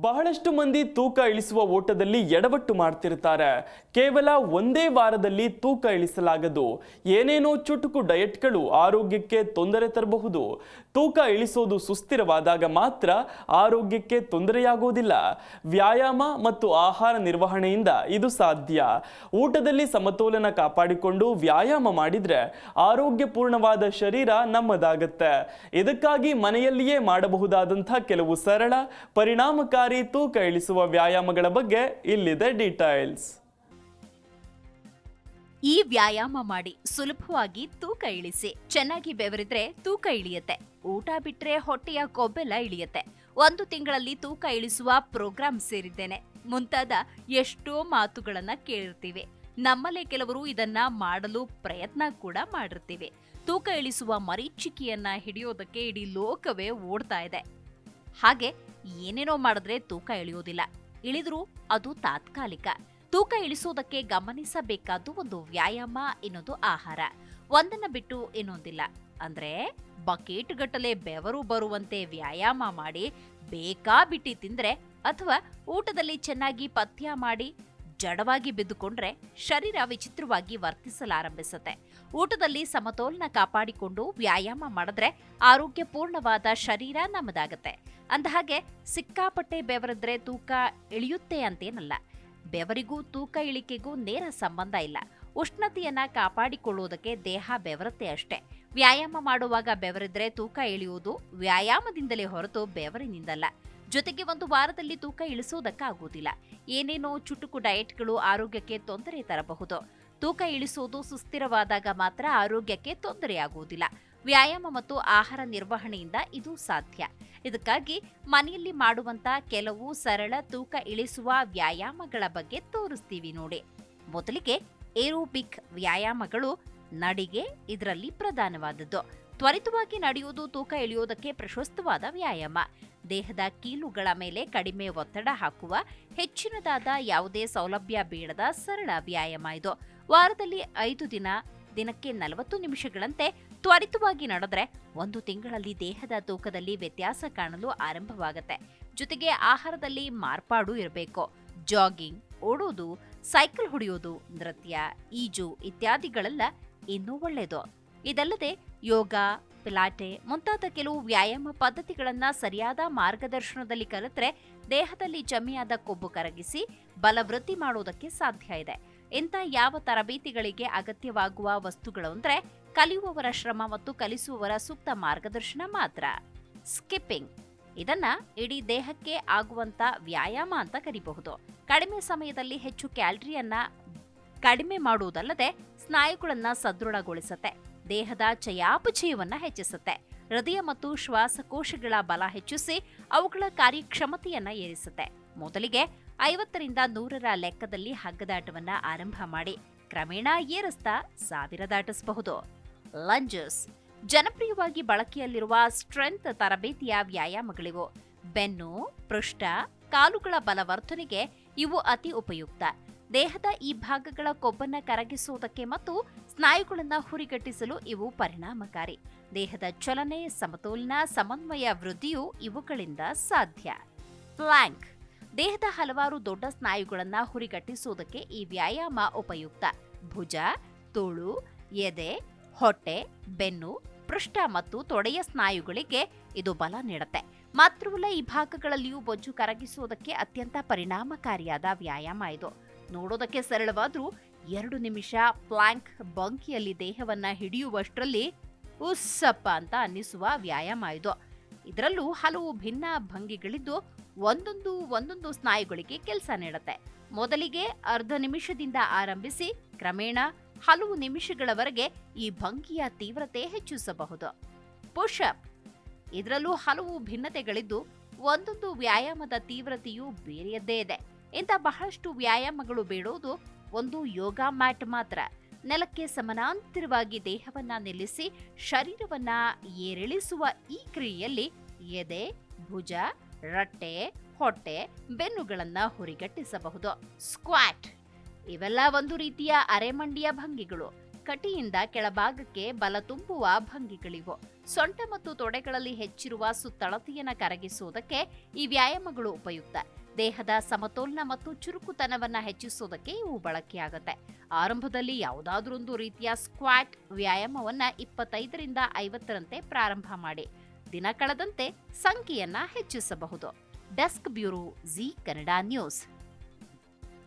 ಬಹಳಷ್ಟು ಮಂದಿ ತೂಕ ಇಳಿಸುವ ಓಟದಲ್ಲಿ ಎಡವಟ್ಟು ಮಾಡ್ತಿರ್ತಾರೆ. ಕೇವಲ ಒಂದೇ ವಾರದಲ್ಲಿ ತೂಕ ಇಳಿಸಲಾಗದು. ಏನೇನೋ ಚುಟುಕು ಡಯಟ್ಗಳು ಆರೋಗ್ಯಕ್ಕೆ ತೊಂದರೆ ತರಬಹುದು. ತೂಕ ಇಳಿಸೋದು ಸುಸ್ಥಿರವಾದಾಗ ಮಾತ್ರ ಆರೋಗ್ಯಕ್ಕೆ ತೊಂದರೆಯಾಗೋದಿಲ್ಲ. ವ್ಯಾಯಾಮ ಮತ್ತು ಆಹಾರ ನಿರ್ವಹಣೆಯಿಂದ ಇದು ಸಾಧ್ಯ. ಊಟದಲ್ಲಿ ಸಮತೋಲನ ಕಾಪಾಡಿಕೊಂಡು ವ್ಯಾಯಾಮ ಮಾಡಿದರೆ ಆರೋಗ್ಯಪೂರ್ಣವಾದ ಶರೀರ ನಮ್ಮದಾಗತ್ತೆ. ಇದಕ್ಕಾಗಿ ಮನೆಯಲ್ಲಿಯೇ ಮಾಡಬಹುದಾದಂಥ ಕೆಲವು ಸರಳ, ಪರಿಣಾಮಕಾರಿ ತೂಕ ಇಳಿಸುವ ವ್ಯಾಯಾಮಗಳ ಬಗ್ಗೆ ಇಲ್ಲಿದೆ ಡೀಟೈಲ್ಸ್ ಈ ವ್ಯಾಯಾಮ ಮಾಡಿ ಸುಲಭವಾಗಿ ತೂಕ ಇಳಿಸಿ. ಚೆನ್ನಾಗಿ ಬೆವರಿದ್ರೆ ತೂಕ ಇಳಿಯತ್ತೆ. ಊಟ ಬಿಟ್ರೆ ಹೊಟ್ಟೆಯ ಕೊಬ್ಬೆಲ್ಲ ಇಳಿಯತ್ತೆ. ಒಂದು ತಿಂಗಳಲ್ಲಿ ತೂಕ ಇಳಿಸುವ ಪ್ರೋಗ್ರಾಂ ಸೇರಿದ್ದೇನೆ. ಮುಂತಾದ ಎಷ್ಟೋ ಮಾತುಗಳನ್ನ ಕೇಳಿರ್ತೀವಿ. ನಮ್ಮಲ್ಲೇ ಕೆಲವರು ಇದನ್ನ ಮಾಡಲು ಪ್ರಯತ್ನ ಕೂಡ ಮಾಡಿರ್ತೀವಿ. ತೂಕ ಇಳಿಸುವ ಮರೀಚಿಕೆಯನ್ನ ಹಿಡಿಯೋದಕ್ಕೆ ಇಡೀ ಲೋಕವೇ ಓಡ್ತಾ ಇದೆ. ಹಾಗೆ ಏನೇನೋ ಮಾಡಿದ್ರೆ ತೂಕ ಇಳಿಯೋದಿಲ್ಲ ಇಳಿದ್ರೂ ಅದು ತಾತ್ಕಾಲಿಕ. ತೂಕ ಇಳಿಸೋದಕ್ಕೆ ಗಮನಿಸಬೇಕಾದ್ದು ಒಂದು ವ್ಯಾಯಾಮ ಇನ್ನೊಂದು ಆಹಾರ. ಒಂದನ್ನ ಬಿಟ್ಟು ಇನ್ನೊಂದಿಲ್ಲ. ಅಂದ್ರೆ ಬಕೆಟ್ ಗಟ್ಟಲೆ ಬೆವರು ಬರುವಂತೆ ವ್ಯಾಯಾಮ ಮಾಡಿ, ಬೇಕಾಬಿಟ್ಟಿ ತಿಂದ್ರೆ ಅಥವಾ ಊಟದಲ್ಲಿ ಚೆನ್ನಾಗಿ ಪಥ್ಯ ಮಾಡಿ ಜಡವಾಗಿ ಬಿದ್ದುಕೊಂಡ್ರೆ ಶರೀರ ವಿಚಿತ್ರವಾಗಿ ವರ್ತಿಸಲಾರಂಭಿಸುತ್ತೆ. ಊಟದಲ್ಲಿ ಸಮತೋಲನ ಕಾಪಾಡಿಕೊಂಡು ವ್ಯಾಯಾಮ ಮಾಡಿದ್ರೆ ಆರೋಗ್ಯಪೂರ್ಣವಾದ ಶರೀರ ನಮ್ಮದಾಗತ್ತೆ. ಅಂದಹಾಗೆ, ಸಿಕ್ಕಾಪಟ್ಟೆ ಬೆವರಿದ್ರೆ ತೂಕ ಇಳಿಯುತ್ತೆ ಅಂತೇನಲ್ಲ. ಬೆವರಿಗೂ ತೂಕ ಇಳಿಕೆಗೂ ನೇರ ಸಂಬಂಧ ಇಲ್ಲ. ಉಷ್ಣತೆಯನ್ನ ಕಾಪಾಡಿಕೊಳ್ಳುವುದಕ್ಕೆ ದೇಹ ಬೆವರುತ್ತೆ ಅಷ್ಟೇ. ವ್ಯಾಯಾಮ ಮಾಡುವಾಗ ಬೆವರಿದ್ರೆ ತೂಕ ಇಳಿಯುವುದು ವ್ಯಾಯಾಮದಿಂದಲೇ ಹೊರತು ಬೆವರಿನಿಂದಲ್ಲ. ಜೊತೆಗೆ ಒಂದು ವಾರದಲ್ಲಿ ತೂಕ ಇಳಿಸೋದಕ್ಕಾಗುವುದಿಲ್ಲ. ಏನೇನೋ ಚುಟುಕು ಡಯೆಟ್ಗಳು ಆರೋಗ್ಯಕ್ಕೆ ತೊಂದರೆ ತರಬಹುದು. ತೂಕ ಇಳಿಸುವುದು ಸುಸ್ಥಿರವಾದಾಗ ಮಾತ್ರ ಆರೋಗ್ಯಕ್ಕೆ ತೊಂದರೆಯಾಗುವುದಿಲ್ಲ. ವ್ಯಾಯಾಮ ಮತ್ತು ಆಹಾರ ನಿರ್ವಹಣೆಯಿಂದ ಇದು ಸಾಧ್ಯ. ಇದಕ್ಕಾಗಿ ಮನೆಯಲ್ಲಿ ಮಾಡುವಂತ ಕೆಲವು ಸರಳ ತೂಕ ಇಳಿಸುವ ವ್ಯಾಯಾಮಗಳ ಬಗ್ಗೆ ತೋರಿಸ್ತೀವಿ ನೋಡಿ. ಮೊದಲಿಗೆ ಏರೋಬಿಕ್ ವ್ಯಾಯಾಮಗಳು ನಡಿಗೆ, ಇದರಲ್ಲಿ ಪ್ರಧಾನವಾದದ್ದು. ತ್ವರಿತವಾಗಿ ನಡೆಯುವುದು ತೂಕ ಇಳಿಯೋದಕ್ಕೆ ಪ್ರಶಸ್ತವಾದ ವ್ಯಾಯಾಮ. ದೇಹದ ಕೀಲುಗಳ ಮೇಲೆ ಕಡಿಮೆ ಒತ್ತಡ ಹಾಕುವ, ಹೆಚ್ಚಿನದಾದ ಯಾವುದೇ ಸೌಲಭ್ಯ ಬೇಡದ ಸರಳ ವ್ಯಾಯಾಮ ಇದು. ವಾರದಲ್ಲಿ ಐದು ದಿನ, ದಿನಕ್ಕೆ ನಲವತ್ತು ನಿಮಿಷಗಳಂತೆ ತ್ವರಿತವಾಗಿ ನಡೆದ್ರೆ ಒಂದು ತಿಂಗಳಲ್ಲಿ ದೇಹದ ತೂಕದಲ್ಲಿ ವ್ಯತ್ಯಾಸ ಕಾಣಲು ಆರಂಭವಾಗುತ್ತೆ. ಜೊತೆಗೆ ಆಹಾರದಲ್ಲಿ ಮಾರ್ಪಾಡು ಇರಬೇಕು. ಜಾಗಿಂಗ್, ಓಡೋದು, ಸೈಕಲ್ ಹೊಡೆಯೋದು, ನೃತ್ಯ, ಈಜು ಇತ್ಯಾದಿಗಳೆಲ್ಲ ಇನ್ನೂ ಒಳ್ಳೆಯದು. ಇದಲ್ಲದೆ ಯೋಗ, ಪಿಲಾಟೆ ಮುಂತಾದ ಕೆಲವು ವ್ಯಾಯಾಮ ಪದ್ಧತಿಗಳನ್ನು ಸರಿಯಾದ ಮಾರ್ಗದರ್ಶನದಲ್ಲಿ ಕಲಿತರೆ ದೇಹದಲ್ಲಿ ಜಮಿಯಾದ ಕೊಬ್ಬು ಕರಗಿಸಿ ಬಲವೃದ್ಧಿ ಮಾಡುವುದಕ್ಕೆ ಸಾಧ್ಯ ಇದೆ. ಇಂಥ ಯಾವ ತರಬೇತಿಗಳಿಗೆ ಅಗತ್ಯವಾಗುವ ವಸ್ತುಗಳು ಅಂದರೆ ಕಲಿಯುವವರ ಶ್ರಮ ಮತ್ತು ಕಲಿಸುವವರ ಸೂಕ್ತ ಮಾರ್ಗದರ್ಶನ ಮಾತ್ರ. ಸ್ಕಿಪ್ಪಿಂಗ್ ಇದನ್ನ ಇಡೀ ದೇಹಕ್ಕೆ ಆಗುವಂತ ವ್ಯಾಯಾಮ ಅಂತ ಕರಿಬಹುದು. ಕಡಿಮೆ ಸಮಯದಲ್ಲಿ ಹೆಚ್ಚು ಕ್ಯಾಲರಿಯನ್ನ ಕಡಿಮೆ ಮಾಡುವುದಲ್ಲದೆ ಸ್ನಾಯುಗಳನ್ನ ಸದೃಢಗೊಳಿಸುತ್ತೆ. ದೇಹದ ಚಯಾಪಚಯವನ್ನ ಹೆಚ್ಚಿಸುತ್ತೆ. ಹೃದಯ ಮತ್ತು ಶ್ವಾಸಕೋಶಗಳ ಬಲ ಹೆಚ್ಚಿಸಿ ಅವುಗಳ ಕಾರ್ಯಕ್ಷಮತೆಯನ್ನ ಏರಿಸುತ್ತೆ. ಮೊದಲಿಗೆ ಐವತ್ತರಿಂದ ನೂರರ ಲೆಕ್ಕದಲ್ಲಿ ಹಗ್ಗದಾಟವನ್ನ ಆರಂಭ ಮಾಡಿ ಕ್ರಮೇಣ ಏರಿಸ್ತಾ ಸಾವಿರ ದಾಟಿಸಬಹುದು. ಲಂಜಸ್ ಜನಪ್ರಿಯವಾಗಿ ಬಳಕೆಯಲ್ಲಿರುವ ಸ್ಟ್ರೆಂತ್ ತರಬೇತಿಯ ವ್ಯಾಯಾಮಗಳಿವು. ಬೆನ್ನು, ಪೃಷ್ಠ, ಕಾಲುಗಳ ಬಲವರ್ಧನೆಗೆ ಇವು ಅತಿ ಉಪಯುಕ್ತ. ದೇಹದ ಈ ಭಾಗಗಳ ಕೊಬ್ಬನ್ನ ಕರಗಿಸುವುದಕ್ಕೆ ಮತ್ತು ಸ್ನಾಯುಗಳನ್ನು ಹುರಿಗಟ್ಟಿಸಲು ಇವು ಪರಿಣಾಮಕಾರಿ. ದೇಹದ ಚಲನೆ, ಸಮತೋಲನ, ಸಮನ್ವಯ ವೃದ್ಧಿಯು ಇವುಗಳಿಂದ ಸಾಧ್ಯ. ಪ್ಲ್ಯಾಂಕ್ ದೇಹದ ಹಲವಾರು ದೊಡ್ಡ ಸ್ನಾಯುಗಳನ್ನು ಹುರಿಗಟ್ಟಿಸುವುದಕ್ಕೆ ಈ ವ್ಯಾಯಾಮ ಉಪಯುಕ್ತ. ಭುಜ, ತೋಳು, ಎದೆ, ಹೊಟ್ಟೆ, ಬೆನ್ನು, ಪೃಷ್ಠ ಮತ್ತು ತೊಡೆಯ ಸ್ನಾಯುಗಳಿಗೆ ಇದು ಬಲ ನೀಡುತ್ತೆ. ಮಾತ್ರವಲ್ಲ ಈ ಭಾಗಗಳಲ್ಲಿಯೂ ಬೊಜ್ಜು ಕರಗಿಸುವುದಕ್ಕೆ ಅತ್ಯಂತ ಪರಿಣಾಮಕಾರಿಯಾದ ವ್ಯಾಯಾಮ ಇದು. ನೋಡೋದಕ್ಕೆ ಸರಳವಾದ್ರೂ ಎರಡು ನಿಮಿಷ ಪ್ಲಾಂಕ್ ಬಂಕಿಯಲ್ಲಿ ದೇಹವನ್ನ ಹಿಡಿಯುವಷ್ಟರಲ್ಲಿ ಉಸ್ಸಪ್ಪ ಅಂತ ಅನ್ನಿಸುವ ವ್ಯಾಯಾಮ ಇದು. ಇದರಲ್ಲೂ ಹಲವು ಭಿನ್ನ ಭಂಗಿಗಳಿದ್ದು ಒಂದೊಂದು ಒಂದೊಂದು ಸ್ನಾಯುಗಳಿಗೆ ಕೆಲಸ ನೀಡುತ್ತೆ. ಮೊದಲಿಗೆ ಅರ್ಧ ನಿಮಿಷದಿಂದ ಆರಂಭಿಸಿ ಕ್ರಮೇಣ ಹಲವು ನಿಮಿಷಗಳವರೆಗೆ ಈ ಭಂಗಿಯ ತೀವ್ರತೆ ಹೆಚ್ಚಿಸಬಹುದು. ಪುಷಪ್ ಇದರಲ್ಲೂ ಹಲವು ಭಿನ್ನತೆಗಳಿದ್ದು ಒಂದೊಂದು ವ್ಯಾಯಾಮದ ತೀವ್ರತೆಯು ಬೇರೆಯದ್ದೇ ಇದೆ. ಇಂಥ ಬಹಳಷ್ಟು ವ್ಯಾಯಾಮಗಳು ಬೇಡೋದು ಒಂದು ಯೋಗ ಮ್ಯಾಟ್ ಮಾತ್ರ. ನೆಲಕ್ಕೆ ಸಮಾನಾಂತರವಾಗಿ ದೇಹವನ್ನ ನಿಲ್ಲಿಸಿ ಶರೀರವನ್ನ ಏರಿಳಿಸುವ ಈ ಕ್ರಿಯೆಯಲ್ಲಿ ಎದೆ, ಭುಜ, ರಟ್ಟೆ, ಹೊಟ್ಟೆ, ಬೆನ್ನುಗಳನ್ನ ಹುರಿಗಟ್ಟಿಸಬಹುದು. ಸ್ಕ್ವಾಟ್ ಇವೆಲ್ಲ ಒಂದು ರೀತಿಯ ಅರೆಮಂಡಿಯ ಭಂಗಿಗಳು. ಕಟಿಯಿಂದ ಕೆಳಭಾಗಕ್ಕೆ ಬಲ ತುಂಬುವ ಭಂಗಿಗಳಿವು. ಸೊಂಟ ಮತ್ತು ತೊಡೆಗಳಲ್ಲಿ ಹೆಚ್ಚಿರುವ ಸುತ್ತಳತೆಯನ್ನು ಕರಗಿಸುವುದಕ್ಕೆ ಈ ವ್ಯಾಯಾಮಗಳು ಉಪಯುಕ್ತ. ದೇಹದ ಸಮತೋಲನ ಮತ್ತು ಚುರುಕುತನವನ್ನ ಹೆಚ್ಚಿಸೋದಕ್ಕೆ ಇವು ಬಳಕೆಯಾಗುತ್ತೆ. ಆರಂಭದಲ್ಲಿ ಯಾವುದಾದ್ರೊಂದು ರೀತಿಯ ಸ್ಕ್ವಾಟ್ ವ್ಯಾಯಾಮವನ್ನ ಇಪ್ಪತ್ತೈದರಿಂದ ಐವತ್ತರಂತೆ ಪ್ರಾರಂಭ ಮಾಡಿ, ದಿನ ಕಳೆದಂತೆ ಸಂಖ್ಯೆಯನ್ನ ಹೆಚ್ಚಿಸಬಹುದು. Desk bureau Zee Kannada news.